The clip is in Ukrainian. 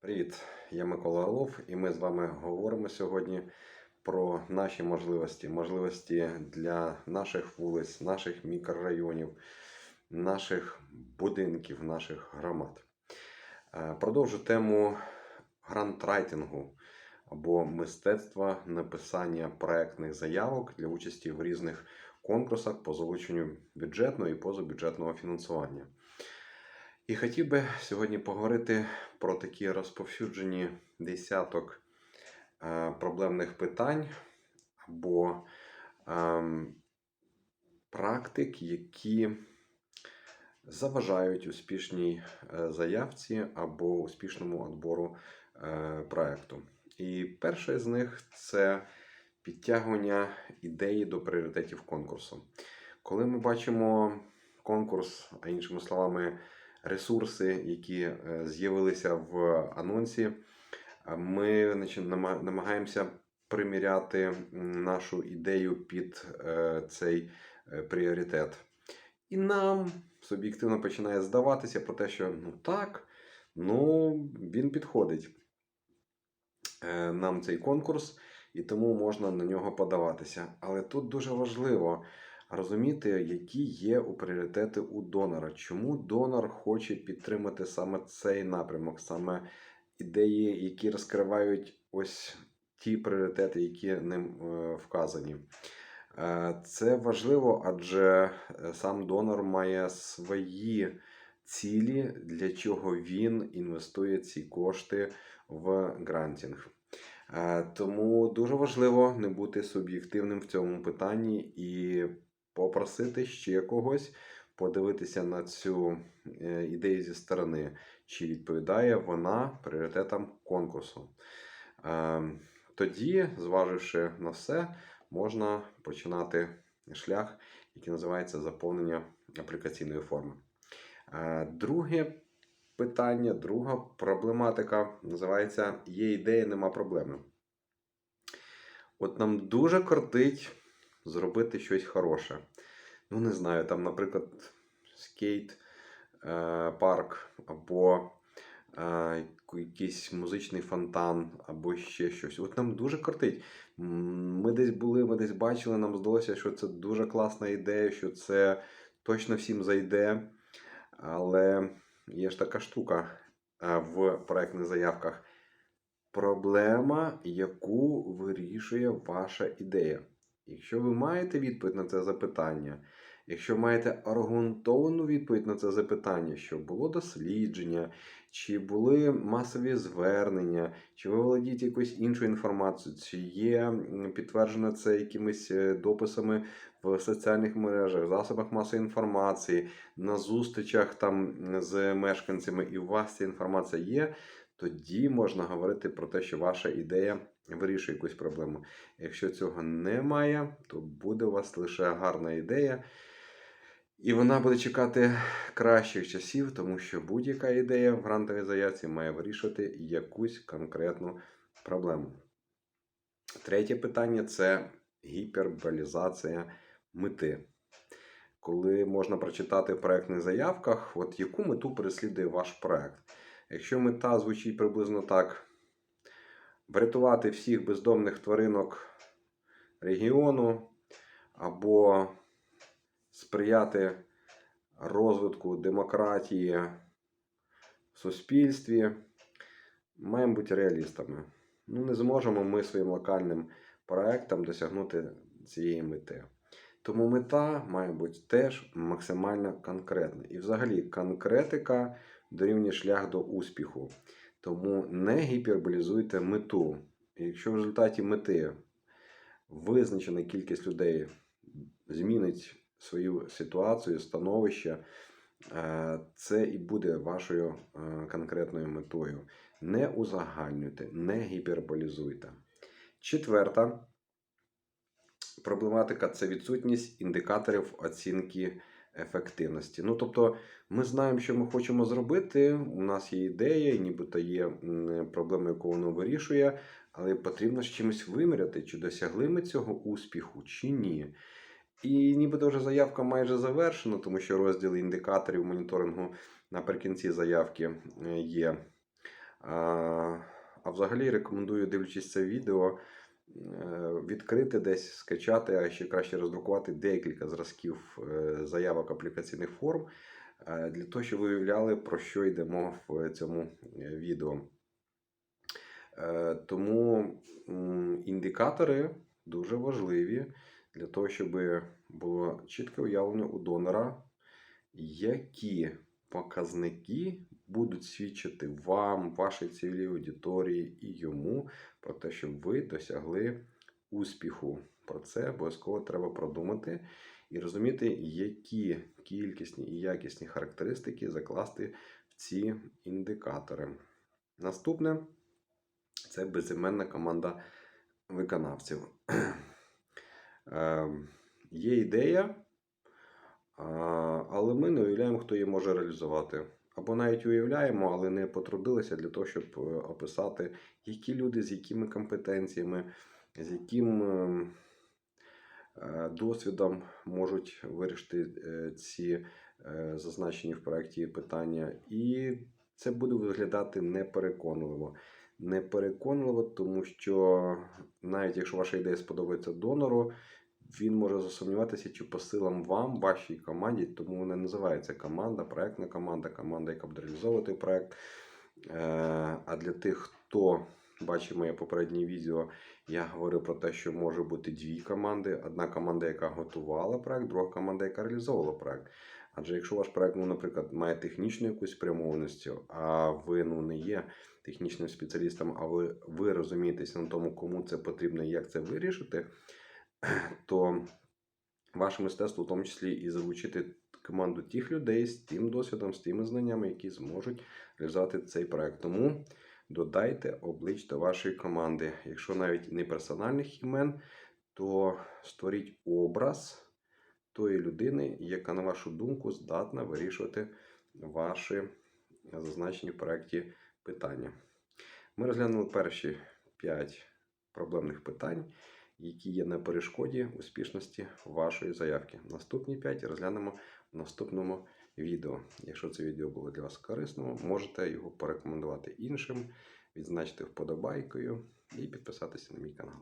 Привіт, я Микола Орлов, і ми з вами говоримо сьогодні про наші можливості, можливості для наших вулиць, наших мікрорайонів, наших будинків, наших громад. Е, Продовжу тему грантрайтингу або мистецтва написання проектних заявок для участі в різних конкурсах по залученню бюджетного і позабюджетного фінансування. І хотів би сьогодні поговорити про такі розповсюджені десяток е, проблемних питань або ем, практик, які заважають успішній е, заявці або успішному відбору е, проекту. І перше з них це підтягування ідеї до пріоритетів конкурсу. Коли ми бачимо конкурс, а іншими словами, ресурси, які е, з'явилися в анонсі, ми намагаємося приміряти нашу ідею під е, цей е, пріоритет. І нам суб'єктивно починає здаватися про те, що ну так, ну він підходить нам цей конкурс, і тому можна на нього подаватися. Але тут дуже важливо розуміти, які є у пріоритети у донора. Чому донор хоче підтримати саме цей напрямок, саме ідеї, які розкривають ось ті пріоритети, які ним е, вказані. Е, Це важливо, адже е, сам донор має свої цілі, для чого він інвестує ці кошти в грантінг. Тому дуже важливо не бути суб'єктивним в цьому питанні і попросити ще когось подивитися на цю е, ідею зі сторони, чи відповідає вона пріоритетам конкурсу. Е, Тоді, зваживши на все, можна починати шлях, який називається заповнення аплікаційної форми. Е, Друге питання, друга проблематика називається Є ідея, нема проблеми. От нам дуже кортить зробити щось хороше. Ну, не знаю, там, наприклад, скейт е, парк або е, якийсь музичний фонтан, або ще щось. От нам дуже кортить. Ми десь були, ми десь бачили, нам здалося, що це дуже класна ідея, що це точно всім зайде. Але є ж така штука е, в проектних заявках. Проблема, яку вирішує ваша ідея. Якщо ви маєте відповідь на це запитання, якщо маєте аргументовану відповідь на це запитання, що було дослідження, чи були масові звернення, чи ви володієте якоюсь іншою інформацією, чи є підтверджено це якимись е, дописами в соціальних мережах, засобах масової інформації, на зустрічах там з мешканцями, і у вас ця інформація є, тоді можна говорити про те, що ваша ідея вирішує якусь проблему. Якщо цього немає, то буде у вас лише гарна ідея. І вона буде чекати кращих часів, тому що будь-яка ідея в грантовій заявці має вирішувати якусь конкретну проблему. Третє питання це гіперболізація мети. Коли можна прочитати в проектних заявках, от яку мету переслідує ваш проект. Якщо мета звучить приблизно так: врятувати всіх бездомних тваринок регіону, або сприяти розвитку демократії в суспільстві, маємо бути реалістами. Ну, не зможемо ми своїм локальним проектом досягнути цієї мети. Тому мета має бути теж максимально конкретна. І взагалі конкретика дорівнює шлях до успіху. Тому не гіперболізуйте мету. Якщо в результаті мети визначена кількість людей змінить свою ситуацію, становище, е, це і буде вашою е, конкретною метою. Не узагальнюйте, не гіперболізуйте. Четверта проблематика це відсутність індикаторів оцінки ефективності. Ну, тобто, ми знаємо, що ми хочемо зробити. У нас є ідея, нібито є проблема, яку воно вирішує, але потрібно з чимось виміряти, чи досягли ми цього успіху, чи ні. І нібито вже заявка майже завершена, тому що розділ індикаторів моніторингу наприкінці заявки е, є. А, а взагалі рекомендую, дивлячись це відео, відкрити десь, скачати, а ще краще роздрукувати декілька зразків е, заявок аплікаційних форм е, для того, щоб ви уявляли, про що йде мова в цьому е, відео. Е, Тому індикатори дуже важливі для того, щоб було чітке уявлення у донора, які показники будуть свідчити вам, вашій цілій аудиторії і йому про те, щоб ви досягли успіху. Про це обов'язково треба продумати і розуміти, які кількісні і якісні характеристики закласти в ці індикатори. Наступне це безіменна команда виконавців. Е, Є ідея, але ми не уявляємо, хто її може реалізувати. Або навіть уявляємо, але не потрудилися для того, щоб е, описати, які люди з якими компетенціями, з яким е, е, досвідом можуть вирішити е, ці зазначені в проєкті питання. І це буде виглядати непереконливо. Непереконливо, тому що навіть якщо ваша ідея сподобається донору, він може засумніватися, чи по силам вам, вашій команді, тому вона називається команда, проектна команда, команда, яка буде реалізовувати проект. Е, А для тих, хто бачив моє попереднє відео, я говорив про те, що може бути дві команди: одна команда, яка готувала проект, друга команда, яка реалізовувала проект. Адже якщо ваш проект, ну, наприклад, має технічну якусь спрямованість, а ви ну, не є технічним спеціалістом, а ви, ви розумієтеся на тому, кому це потрібно і як це вирішити, то ваше мистецтво, в тому числі, і залучити команду тих людей з тим досвідом, з тими знаннями, які зможуть реалізувати цей проект. Тому додайте облич до вашої команди. Якщо навіть не персональних імен, то створіть образ тої людини, яка, на вашу думку, здатна вирішувати ваші зазначені в проєкті питання. Ми розглянули перші 5 проблемних питань, які є на перешкоді успішності вашої заявки. Наступні 5 розглянемо в наступному відео. Якщо це відео було для вас корисним, можете його порекомендувати іншим, відзначити вподобайкою і підписатися на мій канал.